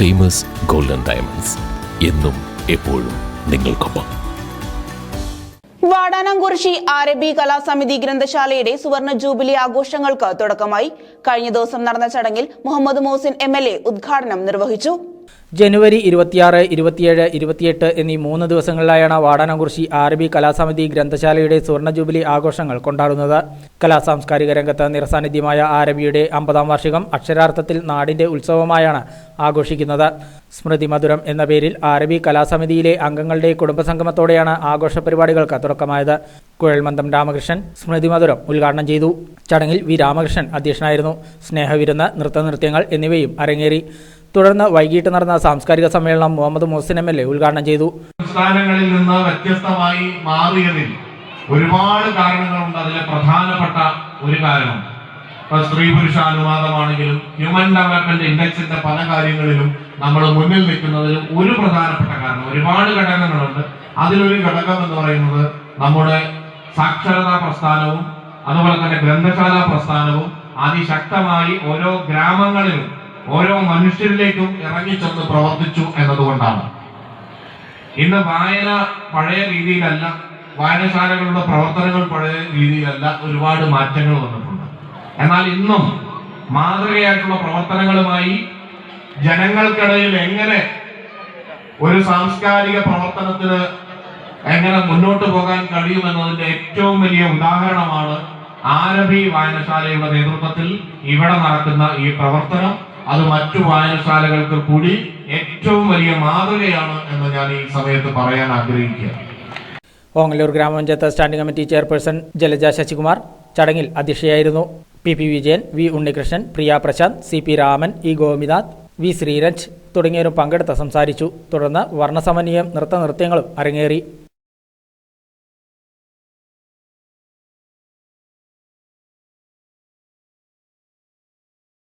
Famous golden diamonds എന്നും എപ്പോഴും നിങ്ങൾക്കൊപ്പം. വാടാനാംകുറിശി അറബി കലാസമിതി ഗ്രന്ഥശാലയുടെ സുവർണ ജൂബിലി ആഘോഷങ്ങൾക്ക് തുടക്കമായി. കഴിഞ്ഞ ദിവസം നടന്ന ചടങ്ങിൽ മുഹമ്മദ് മോസിൻ എ ഉദ്ഘാടനം നിർവഹിച്ചു. ജനുവരി ഇരുപത്തിയാറ് ഇരുപത്തിയേഴ് ഇരുപത്തിയെട്ട് എന്നീ മൂന്ന് ദിവസങ്ങളിലായാണ് വാടാനകുറിശി അറബി കലാസമിതി ഗ്രന്ഥശാലയുടെ സുവർണ ജൂബിലി ആഘോഷങ്ങൾ കൊണ്ടാടുന്നത്. കലാസാംസ്കാരിക രംഗത്ത് നിറസാന്നിധ്യമായ അറബിയുടെ അമ്പതാം വാർഷികം അക്ഷരാർത്ഥത്തിൽ നാടിന്റെ ഉത്സവമായാണ് ആഘോഷിക്കുന്നത്. സ്മൃതി മധുരം എന്ന പേരിൽ അറബി കലാസമിതിയിലെ അംഗങ്ങളുടെ കുടുംബസംഗമത്തോടെയാണ് ആഘോഷ പരിപാടികൾക്ക് തുടക്കമായത്. കുഴൽമന്ദം രാമകൃഷ്ണൻ സ്മൃതി മധുരം ഉദ്ഘാടനം ചെയ്തു. ചടങ്ങിൽ വി രാമകൃഷ്ണൻ അധ്യക്ഷനായിരുന്നു. സ്നേഹവിരുന്ന് നൃത്തനൃത്യങ്ങൾ എന്നിവയും അരങ്ങേറി. തുടർന്ന് വൈകിട്ട് നടന്ന സാംസ്കാരിക സമ്മേളനം Muhammad Muhsin M L A ഉദ്ഘാടനം ചെയ്തു. സംസ്ഥാനങ്ങളിൽ നിന്ന് വ്യത്യസ്തമായി മാറിയതിൽ ഒരുപാട് കാരണങ്ങളുണ്ട്. അതിലെ പ്രധാനപ്പെട്ട ഒരു കാരണം ഇപ്പൊ സ്ത്രീ പുരുഷ അനുവാദമാണെങ്കിലും ഹ്യൂമൻ ഡെവലപ്മെന്റ് ഇൻഡെക്സിന്റെ പല കാര്യങ്ങളിലും നമ്മൾ മുന്നിൽ നിൽക്കുന്നതിൽ ഒരു പ്രധാനപ്പെട്ട കാരണം ഒരുപാട് ഘടകങ്ങളുണ്ട്. അതിലൊരു ഘടകം എന്ന് പറയുന്നത് നമ്മുടെ സാക്ഷരതാ പ്രസ്ഥാനവും അതുപോലെ തന്നെ ഗ്രന്ഥശാല പ്രസ്ഥാനവും അതിശക്തമായി ഓരോ ഗ്രാമങ്ങളിലും ഓരോ മനുഷ്യരിലേക്കും ഇറങ്ങിച്ചെന്ന് പ്രവർത്തിച്ചു എന്നതുകൊണ്ടാണ്. ഇന്ന് വായന പഴയ രീതിയിലല്ല വായനശാലകളുടെ പ്രവർത്തനങ്ങൾ പഴയ രീതിയിലല്ല ഒരുപാട് മാറ്റങ്ങൾ വന്നിട്ടുണ്ട്. എന്നാൽ ഇന്നും മാതൃകയായിട്ടുള്ള പ്രവർത്തനങ്ങളുമായി ജനങ്ങൾക്കിടയിൽ എങ്ങനെ ഒരു സാംസ്കാരിക പ്രവർത്തനത്തിന് എങ്ങനെ മുന്നോട്ട് പോകാൻ കഴിയുമെന്നതിന്റെ ഏറ്റവും വലിയ ഉദാഹരണമാണ് ആരബി വായനശാലയുടെ നേതൃത്വത്തിൽ ഇവിടെ നടക്കുന്ന ഈ പ്രവർത്തനം. അത് മറ്റു വായനശാലകൾക്ക് കൂടി ഏറ്റവും വലിയ മാതൃകയാണ് എന്ന് ഞാൻ ഈ സമയത്ത് പറയാൻ ആഗ്രഹിക്കുക ഓങ്ങല്ലൂർ ഗ്രാമപഞ്ചായത്ത് standing committee chairperson Jalaja Sasikumar ചടങ്ങിൽ അധ്യക്ഷയായിരുന്നു P P Vijayan V Unnikrishnan Priya Prashanth C P Raman E Gopinath V Sreeranj തുടങ്ങിയവരും പങ്കെടുത്ത് സംസാരിച്ചു. തുടർന്ന് വർണസമന്വയം നൃത്തനൃത്യങ്ങളും അരങ്ങേറി.